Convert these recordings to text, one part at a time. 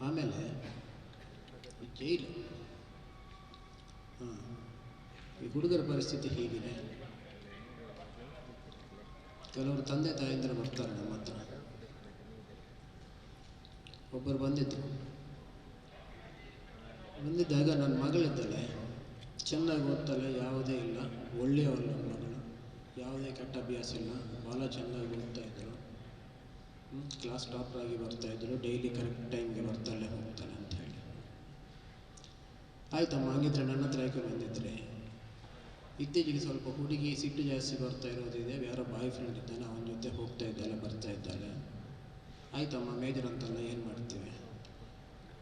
ಆಮೇಲೆ ಜೈಲು. ಹಾಂ. ಈ ಹುಡುಗರ ಪರಿಸ್ಥಿತಿ ಹೀಗಿದೆ. ಕೆಲವರು ತಂದೆ ತಾಯಂದಿರು ಬರ್ತಾರೆ ನಮ್ಮ ಹತ್ರ. ಒಬ್ಬರು ಬಂದಿದ್ದರು ಬಂದಿದ್ದಾಗ ನನ್ನ ಮಗಳಿದ್ದಾಳೆ. ಚೆನ್ನಾಗಿ ಓದ್ತಾಳೆ, ಯಾವುದೇ ಇಲ್ಲ. ಒಳ್ಳೆಯವಳು ನನ್ನ ಮಗಳು. ಯಾವುದೇ ಕೆಟ್ಟ ಅಭ್ಯಾಸ ಇಲ್ಲ. ಭಾಳ ಚೆನ್ನಾಗಿ ಓದ್ತಾ ಇದ್ದರು ಕ್ಲಾಸ್ ಟಾಪರ್ ಆಗಿ ಬರ್ತಾ ಇದ್ರು ಡೈಲಿ ಕರೆಕ್ಟ್ ಟೈಮ್ಗೆ ಬರ್ತಾಳೆ ಹೋಗ್ತಾನೆ ಅಂತ ಹೇಳಿ. ಆಯ್ತಮ್ಮ ಹಾಗಿದ್ರೆ ನನ್ನ ಹತ್ರ ಯಾಕೆ ಬಂದಿದ್ರೆ? ಇತ್ತೀಚೆಗೆ ಸ್ವಲ್ಪ ಹುಡುಗಿ ಸಿಟ್ಟು ಜಾಸ್ತಿ ಬರ್ತಾ ಇರೋದಿದೆ ಯಾರೋ ಬಾಯ್ ಫ್ರೆಂಡ್ ಇದ್ದಾನೆ, ಅವನ ಜೊತೆ ಹೋಗ್ತಾ ಇದ್ದಾಳೆ, ಬರ್ತಾ ಇದ್ದಾಳೆ. ಆಯ್ತಮ್ಮ ಮೇಜರ್ ಅಂತಲ್ಲ, ಏನು ಮಾಡ್ತೀವಿ?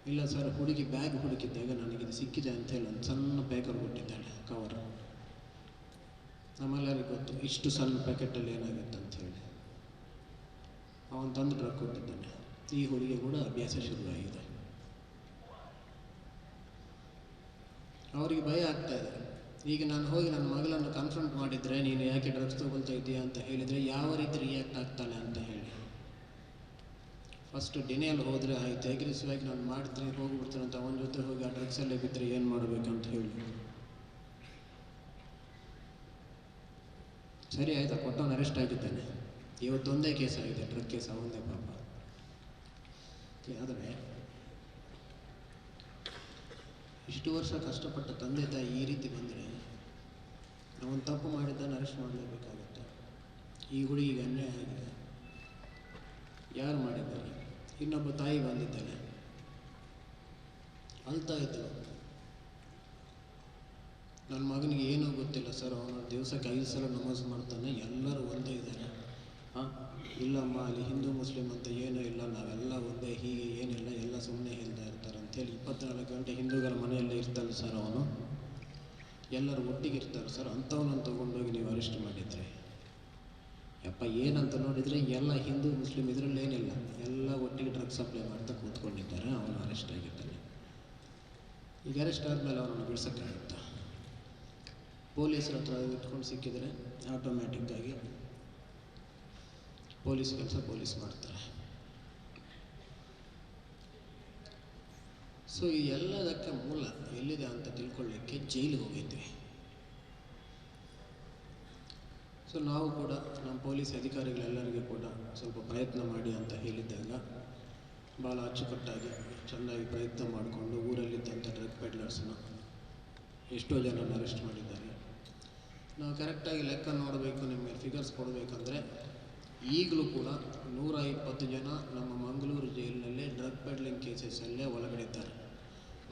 ಇಲ್ಲ ಸರ್ ಹುಡುಗಿ ಬ್ಯಾಗ್ ಹುಡುಕಿದ್ದಾಗ ನನಗಿದು ಸಿಕ್ಕಿದೆ ಅಂತ ಹೇಳಿ ಒಂದು ಸಣ್ಣ ಪ್ಯಾಕರ್ ಕೊಟ್ಟಿದ್ದಾಳೆ ಕವರ್ ನಮ್ಮೆಲ್ಲರಿಗೂ ಗೊತ್ತು, ಇಷ್ಟು ಸಣ್ಣ ಪ್ಯಾಕೆಟಲ್ಲಿ ಏನಾಗುತ್ತೆ ಅಂತ ಹೇಳಿ. ಅವನು ತಂದು ಡ್ರಗ್ ಕೊಟ್ಟಿದ್ದಾನೆ ಈ ಹುಡುಗಿ ಕೂಡ ಅಭ್ಯಾಸ ಶುರುವಾಗಿದೆ. ಅವರಿಗೆ ಭಯ ಆಗ್ತಾ ಇದೆ. ಈಗ ನಾನು ಹೋಗಿ ನನ್ನ ಮಗಳನ್ನು ಕನ್ಫ್ರಂಟ್ ಮಾಡಿದರೆ, ನೀನು ಯಾಕೆ ಡ್ರಗ್ಸ್ ತೊಗೊಳ್ತಾ ಇದ್ದೀಯಾ ಅಂತ ಹೇಳಿದರೆ, ಯಾವ ರೀತಿ ರಿಯಾಕ್ಟ್ ಆಗ್ತಾನೆ ಅಂತ ಹೇಳಿ. ಫಸ್ಟ್ ಡಿನೇಲ್ ಹೋದರೆ ಆಯಿತು. ಅಗ್ರೆಸಿವ್ ಆಗಿ ನಾನು ಮಾಡಿದ್ರೆ ಹೋಗಿಬಿಡ್ತೇನೆ ಅಂತ ಅವನ ಜೊತೆ ಹೋಗಿ ಆ ಡ್ರಗ್ಸಲ್ಲೇ ಬಿದ್ದರೆ ಏನು ಮಾಡಬೇಕಂತ ಹೇಳಿ. ಸರಿ, ಆಯಿತಾ. ಕೊಟ್ಟವನು ಅರೆಸ್ಟ್ ಆಗಿದ್ದಾನೆ. ಇವತ್ತೊಂದೇ ಕೇಸ್ ಆಗಿದೆ ಡ್ರಗ್ ಕೇಸ್ ಒಂದೇ ಪಾಪ ಆದರೆ ಇಷ್ಟು ವರ್ಷ ಕಷ್ಟಪಟ್ಟ ತಂದೆ ತಾಯಿ ಈ ರೀತಿ ಬಂದರೆ ಅವನು ತಪ್ಪು ಮಾಡಿದ್ದಾನೆ ಅರೆಸ್ಟ್ ಮಾಡಲೇಬೇಕಾಗುತ್ತೆ ಈ ಹುಡುಗಿಗೆ ಅನ್ಯಾಯ ಆಗಿದೆ ಯಾರು ಮಾಡಿದ್ದಾರೆ ಇನ್ನೊಬ್ಬ ತಾಯಿ ಬಂದಿದ್ದಾನೆ ಅಳ್ತಾ ಇದ್ದಳು ನನ್ನ ಮಗನಿಗೆ ಏನೂ ಗೊತ್ತಿಲ್ಲ ಸರ್ ಅವನು ದಿವಸಕ್ಕೆ ಐದು ಸಲ ನಮಾಜ್ ಮಾಡ್ತಾನೆ ಎಲ್ಲರೂ ಒಂದೇ ಇದ್ದಾರೆ ಹಾಂ? ಇಲ್ಲಮ್ಮ, ಅಲ್ಲಿ ಹಿಂದೂ, ಮುಸ್ಲಿಂ ಅಂತ ಏನೂ ಇಲ್ಲ. ನಾವೆಲ್ಲ ಒಂದೇ, ಹೀಗೆ ಏನಿಲ್ಲ, ಎಲ್ಲ ಸುಮ್ಮನೆ ಹೇಳ್ತಾ ಇರ್ತಾರೆ ಅಂತೇಳಿ ಇಪ್ಪತ್ನಾಲ್ಕು ಗಂಟೆ ಹಿಂದೂಗಳ ಮನೆಯಲ್ಲೇ ಇರ್ತಾನೆ ಸರ್ ಅವನು. ಎಲ್ಲರೂ ಒಟ್ಟಿಗೆ ಇರ್ತಾರೆ ಸರ್. ಅಂಥವನನ್ನು ತೊಗೊಂಡೋಗಿ ನೀವು ಅರೆಸ್ಟ್ ಮಾಡಿದರೆ. ಯಪ್ಪ, ಏನಂತ ನೋಡಿದರೆ ಎಲ್ಲ ಹಿಂದೂ, ಮುಸ್ಲಿಂ ಇದರಲ್ಲಿ ಏನಿಲ್ಲ. ಎಲ್ಲ ಒಟ್ಟಿಗೆ ಡ್ರಗ್ ಸಪ್ಲೈ ಮಾಡ್ತಾ ಕೂತ್ಕೊಂಡಿದ್ದಾರೆ. ಅವನು ಅರೆಸ್ಟ್ ಆಗಿದ್ದಾನೆ. ಈಗ ಅರೆಸ್ಟ್ ಆದಮೇಲೆ ಅವನನ್ನು ಬಿಡ್ಸೋಕ್ಕಾಗುತ್ತಾ? ಪೊಲೀಸರ ಹತ್ರ ಇಟ್ಕೊಂಡು ಸಿಕ್ಕಿದರೆ ಆಟೋಮ್ಯಾಟಿಕ್ಕಾಗಿ ಪೊಲೀಸ್ ಕೆಲಸ ಪೊಲೀಸ್ ಮಾಡ್ತಾರೆ. ಸೊ ಈ ಎಲ್ಲದಕ್ಕೆ ಮೂಲ ಎಲ್ಲಿದೆ ಅಂತ ತಿಳ್ಕೊಳ್ಳಿಕ್ಕೆ ಜೈಲಿಗೆ ಹೋಗಿದ್ವಿ. ಸೊ ನಾವು ಕೂಡ ನಮ್ಮ ಪೊಲೀಸ್ ಅಧಿಕಾರಿಗಳೆಲ್ಲರಿಗೂ ಕೂಡ ಸ್ವಲ್ಪ ಪ್ರಯತ್ನ ಮಾಡಿ ಅಂತ ಹೇಳಿದ್ದಾಗ ಭಾಳ ಅಚ್ಚುಕಟ್ಟಾಗಿ ಚೆನ್ನಾಗಿ ಪ್ರಯತ್ನ ಮಾಡಿಕೊಂಡು ಊರಲ್ಲಿದ್ದಂಥ ಡ್ರಗ್ ಪೆಡ್ಲರ್ಸ್ನ ಎಷ್ಟೋ ಜನನ ಅರೆಸ್ಟ್ ಮಾಡಿದ್ದಾರೆ. ನಾವು ಕರೆಕ್ಟಾಗಿ ಲೆಕ್ಕ ನೋಡಬೇಕು ನಿಮಗೆ ಫಿಗರ್ಸ್ ಕೊಡಬೇಕಂದ್ರೆ ಈಗಲೂ ಕೂಡ ನೂರ ಇಪ್ಪತ್ತು ಜನ ನಮ್ಮ ಮಂಗಳೂರು ಜೈಲಿನಲ್ಲೇ ಡ್ರಗ್ ಪೆಡ್ಲಿಂಗ್ ಕೇಸಸಲ್ಲೇ ಒಳಗಡೆ ಇದ್ದಾರೆ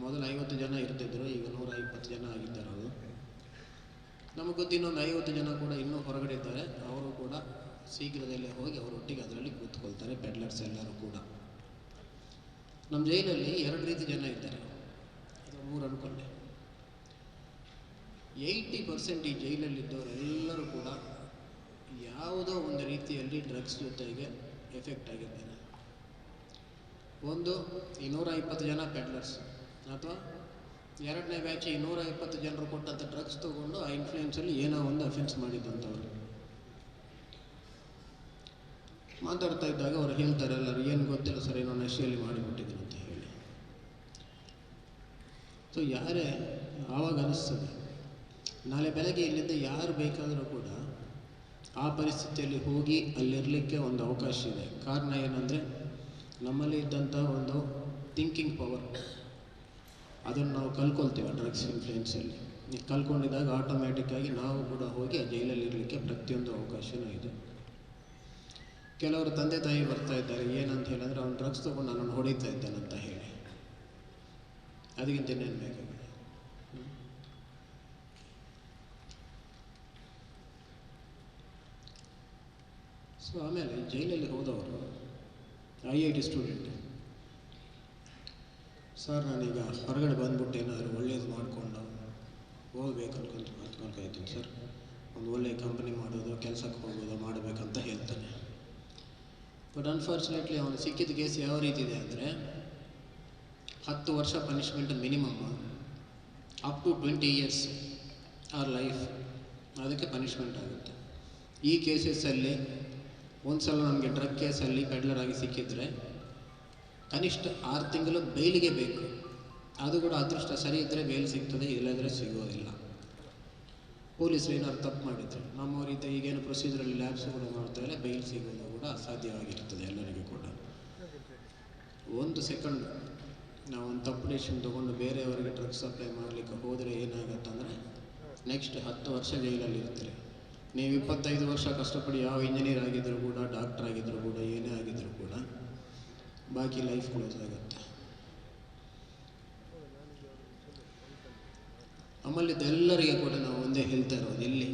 ಮೊದಲು ಐವತ್ತು ಜನ ಇರ್ತಿದ್ರು, ಈಗ ನೂರ ಇಪ್ಪತ್ತು ಜನ ಆಗಿದ್ದಾರೆ ಅವರು. ನಮಗೆ ಗೊತ್ತು ಇನ್ನೊಂದು ಐವತ್ತು ಜನ ಕೂಡ ಇನ್ನೂ ಹೊರಗಡೆ ಇದ್ದಾರೆ. ಅವರು ಕೂಡ ಶೀಘ್ರದಲ್ಲೇ ಹೋಗಿ ಅವರೊಟ್ಟಿಗೆ ಅದರಲ್ಲಿ ಕೂತ್ಕೊಳ್ತಾರೆ, ಪೆಡ್ಲರ್ಸ್ ಎಲ್ಲರೂ ಕೂಡ. ನಮ್ಮ ಜೈಲಲ್ಲಿ ಎರಡು ರೀತಿ ಜನ ಇದ್ದಾರೆ. ಮೂರು ಅನ್ಕೊಂಡೆ. ಏಯ್ಟಿ ಪರ್ಸೆಂಟ್ ಈ ಜೈಲಲ್ಲಿದ್ದವರೆಲ್ಲರೂ ಕೂಡ ಯಾವುದೋ ಒಂದು ರೀತಿಯಲ್ಲಿ ಡ್ರಗ್ಸ್ ಜೊತೆಗೆ ಎಫೆಕ್ಟ್ ಆಗಿದ್ದೇನೆ. ಒಂದು ಇನ್ನೂರ ನೂರ ಇಪ್ಪತ್ತು ಜನ ಪೆಡ್ಲರ್ಸ್ ಅಥವಾ ಎರಡನೇ ಬ್ಯಾಚ್ ಇನ್ನೂರ ಇಪ್ಪತ್ತು ಜನರು ಕೊಟ್ಟಂಥ ಡ್ರಗ್ಸ್ ತೊಗೊಂಡು ಆ ಇನ್ಫ್ಲೂಯೆನ್ಸಲ್ಲಿ ಏನೋ ಒಂದು ಅಫೆನ್ಸ್ ಮಾಡಿದ್ದಂಥವ್ರು. ಮಾತಾಡ್ತಾ ಇದ್ದಾಗ ಅವ್ರು ಹೇಳ್ತಾರೆ, ಎಲ್ಲರೂ ಏನು ಗೊತ್ತಿಲ್ಲ ಸರ್, ಏನೋ ನಶೆಯಲ್ಲಿ ಮಾಡಿಬಿಟ್ಟಿದ್ರು ಅಂತ ಹೇಳಿ. ಸೊ ಯಾರೇ, ಆವಾಗ ಅನಿಸ್ತದೆ, ನಾಳೆ ಬೆಳಗ್ಗೆ ಇಲ್ಲಿಂದ ಯಾರು ಬೇಕಾದರೂ ಕೂಡ ಆ ಪರಿಸ್ಥಿತಿಯಲ್ಲಿ ಹೋಗಿ ಅಲ್ಲಿರಲಿಕ್ಕೆ ಒಂದು ಅವಕಾಶ ಇದೆ. ಕಾರಣ ಏನಂದರೆ, ನಮ್ಮಲ್ಲಿ ಇದ್ದಂಥ ಒಂದು ಥಿಂಕಿಂಗ್ ಪವರ್ ಅದನ್ನು ನಾವು ಕಲ್ಕೊಳ್ತೀವಿ ಡ್ರಗ್ಸ್ ಇನ್ಫ್ಲೂಯೆನ್ಸಲ್ಲಿ ಕಲ್ಕೊಂಡಿದ್ದಾಗ ಆಟೋಮ್ಯಾಟಿಕ್ಕಾಗಿ ನಾವು ಕೂಡ ಹೋಗಿ ಜೈಲಲ್ಲಿ ಇರಲಿಕ್ಕೆ ಪ್ರತಿಯೊಂದು ಅವಕಾಶವೂ ಇದೆ. ಕೆಲವರು ತಂದೆ ತಾಯಿ ಬರ್ತಾ ಇದ್ದಾರೆ. ಏನಂತ ಹೇಳಿದ್ರೆ, ಅವ್ನು ಡ್ರಗ್ಸ್ ತೊಗೊಂಡು ನನ್ನನ್ನು ಹೊಡಿತಾ ಇದ್ದಾನಂತ ಹೇಳಿ. ಅದಕ್ಕಿಂತ ಇನ್ನೇನು ಬೇಕಾಗಿದೆ ಸೊ ಆಮೇಲೆ ಜೈಲಲ್ಲಿ ಹೋದವರು I I T student sir ನಾನೀಗ ಹೊರಗಡೆ ಬಂದ್ಬಿಟ್ಟು ಏನಾದರೂ ಒಳ್ಳೇದು ಮಾಡಿಕೊಂಡು ಹೋಗ್ಬೇಕು ಅನ್ಕೊಂತ ಅನ್ಕೊಳ್ತಾ ಇದ್ದೀನಿ ಸರ್. ಒಂದು ಒಳ್ಳೆಯ ಕಂಪನಿ ಮಾಡೋದು ಕೆಲಸಕ್ಕೆ ಹೋಗೋದು ಮಾಡಬೇಕಂತ ಹೇಳ್ತಾನೆ. ಬಟ್ ಅನ್ಫಾರ್ಚುನೇಟ್ಲಿ ಅವನು ಸಿಕ್ಕಿದ ಕೇಸ್ ಯಾವ ರೀತಿ ಇದೆ ಅಂದರೆ ಹತ್ತು ವರ್ಷ punishment minimum up to twenty years or life ಅದಕ್ಕೆ ಪನಿಷ್ಮೆಂಟ್ ಆಗುತ್ತೆ. ಈ ಕೇಸಸ್ಸಲ್ಲಿ ಒಂದು ಸಲ ನಮಗೆ ಡ್ರಗ್ ಕೇಸಲ್ಲಿ ಪೆಡ್ಲರ್ ಆಗಿ ಸಿಕ್ಕಿದ್ರೆ ಕನಿಷ್ಠ ಆರು ತಿಂಗಳು ಬೈಲಿಗೆ ಬೇಕು. ಅದು ಕೂಡ ಅದೃಷ್ಟ ಸರಿ ಇದ್ದರೆ ಬೇಲ್ ಸಿಗ್ತದೆ, ಇಲ್ಲದ್ರೆ ಸಿಗೋದಿಲ್ಲ. ಪೊಲೀಸರು ಏನಾದ್ರು ತಪ್ಪು ಮಾಡಿದರೆ ನಮ್ಮವರಿದ್ದ ಈಗೇನು ಪ್ರೊಸೀಜರಲ್ಲಿ ಲ್ಯಾಬ್ಸ್ ಕೂಡ ಮಾಡ್ತಾರೆ ಬೈಲ್ ಸಿಗೋದು ಕೂಡ ಅಸಾಧ್ಯವಾಗಿರ್ತದೆ ಎಲ್ಲರಿಗೂ ಕೂಡ. ಒಂದು ಸೆಕೆಂಡ್ ನಾವು ಒಂದು ತಪ್ಪು ಡಿಸಿಷನ್ ತೊಗೊಂಡು ಬೇರೆಯವರಿಗೆ ಡ್ರಗ್ಸ್ ಸಪ್ಲೈ ಮಾಡಲಿಕ್ಕೆ ಹೋದರೆ ಏನಾಗುತ್ತಂದರೆ ನೆಕ್ಸ್ಟ್ ಹತ್ತು ವರ್ಷ ಜೈಲಲ್ಲಿ ಇರ್ತೀರಿ. ನೀವು ಇಪ್ಪತ್ತೈದು ವರ್ಷ ಕಷ್ಟಪಡಿ ಯಾವ ಇಂಜಿನಿಯರ್ ಆಗಿದ್ದರೂ ಕೂಡ ಡಾಕ್ಟರ್ ಆಗಿದ್ದರೂ ಕೂಡ, ಏನೇ ಆಗಿದ್ದರೂ ಕೂಡ ಬಾಕಿ ಲೈಫ್ ಕ್ಲೋಸ್ ಆಗುತ್ತೆ. ನಮ್ಮಲ್ಲಿದ್ದೆಲ್ಲರಿಗೆ ಕೂಡ ನಾವು ಒಂದೇ ಹೇಳ್ತಾ ಇರೋದು ಇಲ್ಲಿ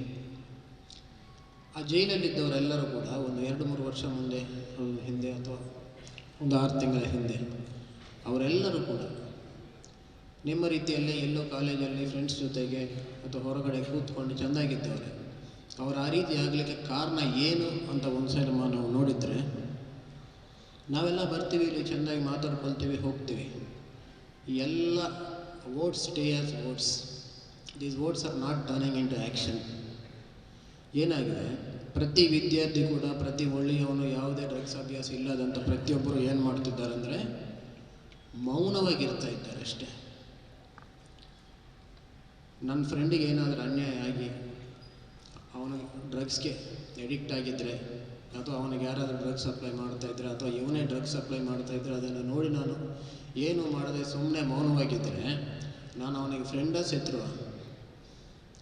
ಆ ಜೈಲಲ್ಲಿದ್ದವರೆಲ್ಲರೂ ಕೂಡ ಒಂದು ಎರಡು ಮೂರು ವರ್ಷ ಮುಂದೆ ಹಿಂದೆ ಅಥವಾ ಒಂದು ಆರು ತಿಂಗಳ ಹಿಂದೆ ಅವರೆಲ್ಲರೂ ಕೂಡ ನಿಮ್ಮ ರೀತಿಯಲ್ಲೇ ಎಲ್ಲೋ ಕಾಲೇಜಲ್ಲಿ ಫ್ರೆಂಡ್ಸ್ ಜೊತೆಗೆ ಅಥವಾ ಹೊರಗಡೆ ಕೂತ್ಕೊಂಡು ಚೆಂದಾಗಿದ್ದವರೆ ಅವರು ಆ ರೀತಿ ಆಗಲಿಕ್ಕೆ ಕಾರಣ ಏನು ಅಂತ ಒಂದು ಸೈಡ್ ನಾವು ನೋಡಿದರೆ, ನಾವೆಲ್ಲ ಬರ್ತೀವಿ, ಇಲ್ಲಿ ಚೆಂದಾಗಿ ಮಾತಾಡ್ಕೊಳ್ತೀವಿ, ಹೋಗ್ತೀವಿ. ಎಲ್ಲ votes they ask votes these votes are not turning in to action ಏನಾಗಿದೆ? ಪ್ರತಿ ವಿದ್ಯಾರ್ಥಿ ಕೂಡ, ಪ್ರತಿ ಒಳ್ಳೆಯವನು ಯಾವುದೇ ಡ್ರಗ್ಸ್ ಅಭ್ಯಾಸ ಇಲ್ಲದಂಥ ಪ್ರತಿಯೊಬ್ಬರು ಏನು ಮಾಡ್ತಿದ್ದಾರೆ ಅಂದರೆ, ಮೌನವಾಗಿರ್ತಾ ಇದ್ದಾರೆ ಅಷ್ಟೇ. ನನ್ನ ಫ್ರೆಂಡಿಗೆ ಏನಾದರೂ ಅನ್ಯಾಯ ಆಗಿ ಅವನು ಡ್ರಗ್ಸ್ಗೆ ಎಡಿಕ್ಟ್ ಆಗಿದ್ದರೆ ಅಥವಾ ಅವನಿಗೆ ಯಾರಾದರೂ ಡ್ರಗ್ಸ್ ಸಪ್ಲೈ ಮಾಡ್ತಾ ಇದ್ದರೆ ಅಥವಾ ಇವನೇ ಡ್ರಗ್ಸ್ ಸಪ್ಲೈ ಮಾಡ್ತಾ ಇದ್ದರೆ ಅದನ್ನು ನೋಡಿ ನಾನು ಏನು ಮಾಡದೆ ಸುಮ್ಮನೆ ಮೌನವಾಗಿದ್ದರೆ ನಾನು ಅವನಿಗೆ ಫ್ರೆಂಡ ಸೆತ್ರು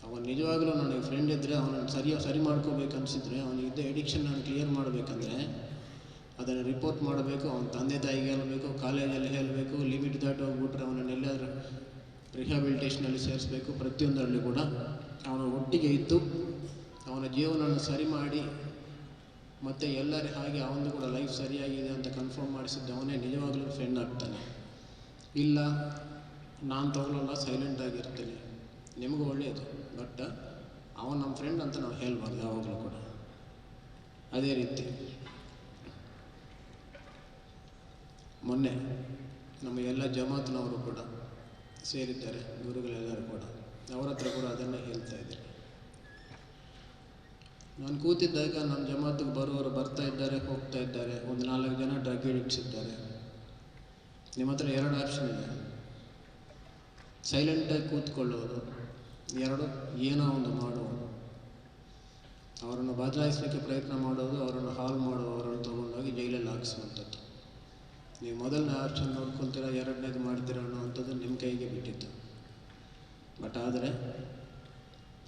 ಅವನು ನಿಜವಾಗಲೂ ನನಗೆ ಫ್ರೆಂಡ್ ಇದ್ದರೆ ಅವನನ್ನು ಸರಿಯಾಗಿ ಸರಿ ಮಾಡ್ಕೋಬೇಕು ಅನಿಸಿದ್ರೆ ಅವನಿಗಿದ್ದ ಎಡಿಕ್ಷನ್ ನಾನು ಕ್ಲಿಯರ್ ಮಾಡಬೇಕಂದ್ರೆ ಅದನ್ನು ರಿಪೋರ್ಟ್ ಮಾಡಬೇಕು, ಅವನ ತಂದೆ ತಾಯಿಗೆ ಹೇಳಬೇಕು, ಕಾಲೇಜಲ್ಲಿ ಹೇಳಬೇಕು ಲಿಮಿಟ್ ದಾಟಿ ಹೋಗ್ಬಿಟ್ರೆ ಅವನನ್ನು ಎಲ್ಲಾದರೂ ರಿಹ್ಯಾಬಿಲಿಟೇಷನಲ್ಲಿ ಸೇರಿಸ್ಬೇಕು, ಪ್ರತಿಯೊಂದರಲ್ಲಿ ಕೂಡ ಅವನ ಒಟ್ಟಿಗೆ ಇದ್ದು ಅವನ ಜೀವನವನ್ನು ಸರಿ ಮಾಡಿ ಮತ್ತು ಎಲ್ಲರ ಹಾಗೆ ಅವನದು ಕೂಡ ಲೈಫ್ ಸರಿಯಾಗಿದೆ ಅಂತ ಕನ್ಫರ್ಮ್ ಮಾಡಿಸಿದ್ದು ಅವನೇ ನಿಜವಾಗ್ಲೂ ಫ್ರೆಂಡ್ ಆಗ್ತಾನೆ. ಇಲ್ಲ, ನಾನು ತಗೊಳ್ಳಲ್ಲ ಸೈಲೆಂಟ್ ಆಗಿರ್ತೀನಿ ನಿಮಗೂ ಒಳ್ಳೆಯದು ಬಟ್ ಅವನು ನಮ್ಮ ಫ್ರೆಂಡ್ ಅಂತ ನಾವು ಹೇಳ್ಬಾರ್ದು ಯಾವಾಗಲೂ ಕೂಡ. ಅದೇ ರೀತಿ. ಮೊನ್ನೆ ನಮ್ಮ ಎಲ್ಲ ಜಮಾತ್ನವರು ಕೂಡ ಸೇರಿದ್ದಾರೆ, ಗುರುಗಳೆಲ್ಲರೂ ಕೂಡ. ಅವರ ಹತ್ರ ಕೂಡ ಅದನ್ನೇ ಹೇಳ್ತಾ ಇದ್ದಾರೆ ನಾನು ಕೂತಿದ್ದಾಗ ನಮ್ಮ ಜಮಾತಿಗೆ ಬರುವವರು ಬರ್ತಾ ಇದ್ದಾರೆ, ಹೋಗ್ತಾ ಇದ್ದಾರೆ. ಒಂದು ನಾಲ್ಕು ಜನ ಡ್ರಗ್ ಎಡಿಕ್ಟ್ಸ್ ಇದ್ದಾರೆ. ನಿಮ್ಮ ಹತ್ರ ಎರಡು ಆಪ್ಷನ್ ಇದೆ. ಸೈಲೆಂಟಾಗಿ ಕೂತ್ಕೊಳ್ಳೋದು, ಎರಡು ಏನೋ ಒಂದು ಮಾಡುವುದು. ಅವರನ್ನು ಬದಲಾಯಿಸಲಿಕ್ಕೆ ಪ್ರಯತ್ನ ಮಾಡೋದು, ಅವರನ್ನು ಹಾಲ್ ಮಾಡೋದು ಅವರನ್ನು ತೊಗೊಂಡೋಗಿ ಜೈಲಲ್ಲಿ ಹಾಕಿಸುವಂಥದ್ದು. ನೀವು ಮೊದಲನೇ ಆಪ್ಷನ್ ನೋಡ್ಕೊತೀರಾ, ಎರಡನೇದು ಮಾಡ್ತೀರಾ ಅನ್ನೋವಂಥದ್ದು ನಿಮ್ಮ ಕೈಗೆ ಬಿಟ್ಟಿತ್ತು. ಬಟ್ ಆದರೆ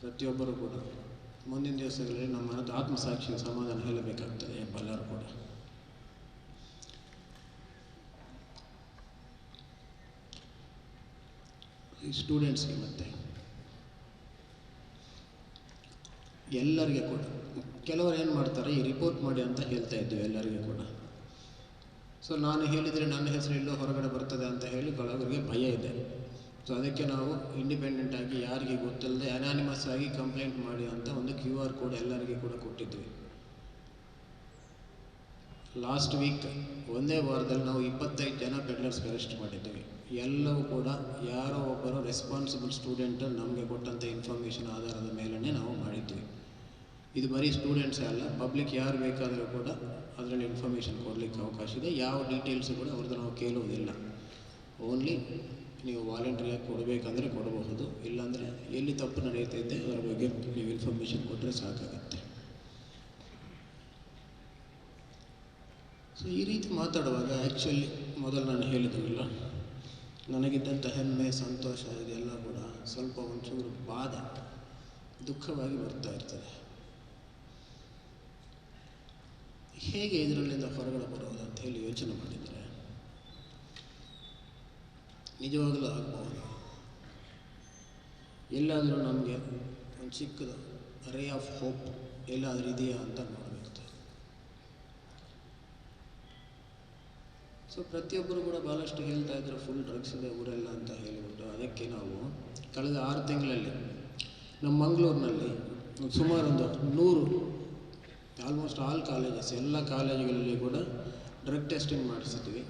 ಪ್ರತಿಯೊಬ್ಬರು ಕೂಡ ಮುಂದಿನ ದಿವಸಗಳಲ್ಲಿ ನಮ್ಮ ಮನದ ಆತ್ಮಸಾಕ್ಷಿಗೆ ಸಮಾಧಾನ ಹೇಳಬೇಕಾಗ್ತದೆ ಎಲ್ಲರೂ ಕೂಡ. ಈ ಸ್ಟೂಡೆಂಟ್ಸ್ಗೆ ಮತ್ತೆ ಎಲ್ಲರಿಗೆ ಕೂಡ. ಕೆಲವರು ಏನು ಮಾಡ್ತಾರೆ, ಈ ರಿಪೋರ್ಟ್ ಮಾಡಿ ಅಂತ ಹೇಳ್ತಾ ಇದ್ದೆವು ಎಲ್ಲರಿಗೂ ಕೂಡ. ಸೊ ನಾನು ಹೇಳಿದರೆ ನನ್ನ ಹೆಸರು ಎಲ್ಲೋ ಹೊರಗಡೆ ಬರ್ತದೆ ಅಂತ ಹೇಳಿ ಕೆಲವರಿಗೆ ಭಯ ಇದೆ ಸೊ ಅದಕ್ಕೆ ನಾವು ಇಂಡಿಪೆಂಡೆಂಟ್ ಆಗಿ ಯಾರಿಗೆ ಗೊತ್ತಿಲ್ಲದೆ ಅನಾನಿಮಸ್ ಆಗಿ ಕಂಪ್ಲೇಂಟ್ ಮಾಡಿ ಅಂತ ಒಂದು ಕ್ಯೂ ಆರ್ ಕೋಡ್ ಎಲ್ಲರಿಗೂ ಕೂಡ ಕೊಟ್ಟಿದ್ವಿ. ಲಾಸ್ಟ್ ವೀಕ್ ಒಂದೇ ವಾರದಲ್ಲಿ ನಾವು ಇಪ್ಪತ್ತೈದು ಜನ ಪೆಡ್ಲರ್ಸ್ ಅರೆಸ್ಟ್ ಮಾಡಿದ್ದೀವಿ ಎಲ್ಲವೂ ಕೂಡ ಯಾರೋ ಒಬ್ಬರು ರೆಸ್ಪಾನ್ಸಿಬಲ್ ಸ್ಟೂಡೆಂಟ್ ನಮಗೆ ಕೊಟ್ಟಂಥ ಇನ್ಫಾರ್ಮೇಷನ್ ಆಧಾರದ ಮೇಲೇ ನಾವು ಮಾಡಿದ್ವಿ. ಇದು ಬರೀ ಸ್ಟೂಡೆಂಟ್ಸೇ ಅಲ್ಲ ಪಬ್ಲಿಕ್ ಯಾರು ಬೇಕಾದರೂ ಕೂಡ ಅದರಲ್ಲಿ ಇನ್ಫಾರ್ಮೇಷನ್ ಕೊಡಲಿಕ್ಕೆ ಅವಕಾಶ ಇದೆ. ಯಾವ ಡೀಟೇಲ್ಸ್ ಕೂಡ ಅವ್ರದ್ದು ನಾವು ಕೇಳುವುದಿಲ್ಲ. ಓನ್ಲಿ ನೀವು ವಾಲಂಟ್ರಿಯಾಗಿ ಕೊಡಬೇಕಂದ್ರೆ ಕೊಡಬಹುದು. ಇಲ್ಲಾಂದರೆ ಎಲ್ಲಿ ತಪ್ಪು ನಡೆಯುತ್ತಿದೆ ಅದರ ಬಗ್ಗೆ ನೀವು ಇನ್ಫಾರ್ಮೇಷನ್ ಕೊಟ್ಟರೆ ಸಾಕಾಗುತ್ತೆ. ಸೊ ಈ ರೀತಿ ಮಾತಾಡುವಾಗ ಆ್ಯಕ್ಚುಲಿ ಮೊದಲು ನಾನು ಹೇಳಿದ್ನಲ್ಲ, ನನಗಿದ್ದಂಥ ಹೆಮ್ಮೆ, ಸಂತೋಷ ಇದೆಲ್ಲ ಕೂಡ ಸ್ವಲ್ಪ ಒಂಚೂರು ಬಾಧ, ದುಃಖವಾಗಿ ಬರ್ತಾ ಇರ್ತದೆ. ಹೇಗೆ ಇದರಲ್ಲಿಂದ ಹೊರಗಡೆ ಬರೋದು ಅಂತ ಹೇಳಿ ಯೋಚನೆ ಮಾಡಿದರೆ ನಿಜವಾಗಲೂ ಆಗ್ಬೋದು. ಎಲ್ಲಾದರೂ ನಮಗೆ ಒಂದು ಚಿಕ್ಕದು ರೇ ಆಫ್ ಹೋಪ್ ಎಲ್ಲಾದರೂ ಇದೆಯಾ ಅಂತ ನೋಡಬೇಕು. ಸೊ ಪ್ರತಿಯೊಬ್ಬರು ಕೂಡ ಭಾಳಷ್ಟು ಹೇಳ್ತಾ ಇದ್ದಾರೆ ಫುಲ್ ಡ್ರಗ್ಸ್ ಇದೆ ಊರೆಲ್ಲ ಅಂತ ಹೇಳಿಬಿಟ್ಟು. ಅದಕ್ಕೆ ನಾವು ಕಳೆದ ಆರು ತಿಂಗಳಲ್ಲಿ ನಮ್ಮ ಮಂಗಳೂರಿನಲ್ಲಿ ಸುಮಾರು ಒಂದು ನೂರು ಆಲ್ಮೋಸ್ಟ್ ಆಲ್ ಕಾಲೇಜಸ್ ಎಲ್ಲ ಕಾಲೇಜುಗಳಲ್ಲಿ ಕೂಡ ಡ್ರಗ್ ಟೆಸ್ಟಿಂಗ್ ಮಾಡಿಸಿದ್ವಿ.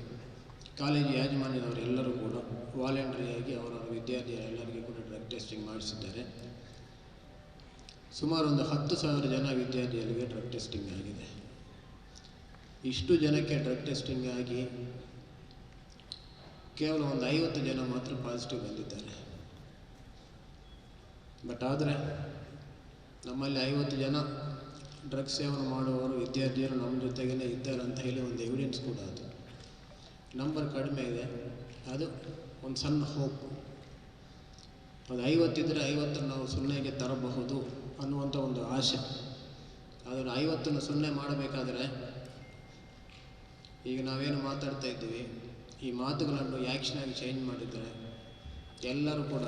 ಕಾಲೇಜು ಯಾಜಮಾನ್ಯದವರೆಲ್ಲರೂ ಕೂಡ ವಾಲಂಟ್ರಿಯಾಗಿ ಅವರ ವಿದ್ಯಾರ್ಥಿಗಳೆಲ್ಲರಿಗೂ ಕೂಡ ಡ್ರಗ್ ಟೆಸ್ಟಿಂಗ್ ಮಾಡಿಸಿದ್ದಾರೆ. ಸುಮಾರು ಒಂದು ಹತ್ತು ಸಾವಿರ ಜನ ವಿದ್ಯಾರ್ಥಿಗಳಿಗೆ ಡ್ರಗ್ ಟೆಸ್ಟಿಂಗ್ ಆಗಿದೆ. ಇಷ್ಟು ಜನಕ್ಕೆ ಡ್ರಗ್ ಟೆಸ್ಟಿಂಗ್ ಆಗಿ ಕೇವಲ ಒಂದು ಐವತ್ತು ಜನ ಮಾತ್ರ ಪಾಸಿಟಿವ್ ಬಂದಿದ್ದಾರೆ. ಬಟ್ ಆದರೆ ನಮ್ಮಲ್ಲಿ ಐವತ್ತು ಜನ ಡ್ರಗ್ಸ್ ಸೇವನೆ ಮಾಡುವವರು ವಿದ್ಯಾರ್ಥಿಯರು ನಮ್ಮ ಜೊತೆಗೇ ಇದ್ದಾರೆ ಅಂತ ಹೇಳಿ ಒಂದು ಎವಿಡೆನ್ಸ್ ಕೂಡ ಅದು. ನಂಬರ್ ಕಡಿಮೆ ಇದೆ. ಅದು ಒಂದು ಸಣ್ಣ ಹೋಪ್ ಅದು ಐವತ್ತಿದ್ದರೆ ಐವತ್ತನ್ನು ನಾವು ಸೊನ್ನೆಗೆ ತರಬಹುದು ಅನ್ನುವಂಥ ಒಂದು ಆಶೆ ಅದನ್ನು ಐವತ್ತನ್ನು ಸೊನ್ನೆ ಮಾಡಬೇಕಾದ್ರೆ ಈಗ ನಾವೇನು ಮಾತಾಡ್ತಾ ಇದ್ದೀವಿ, ಈ ಮಾತುಗಳನ್ನು ಆ್ಯಕ್ಷನಾಗಿ ಚೇಂಜ್ ಮಾಡಿದರೆ ಎಲ್ಲರೂ ಕೂಡ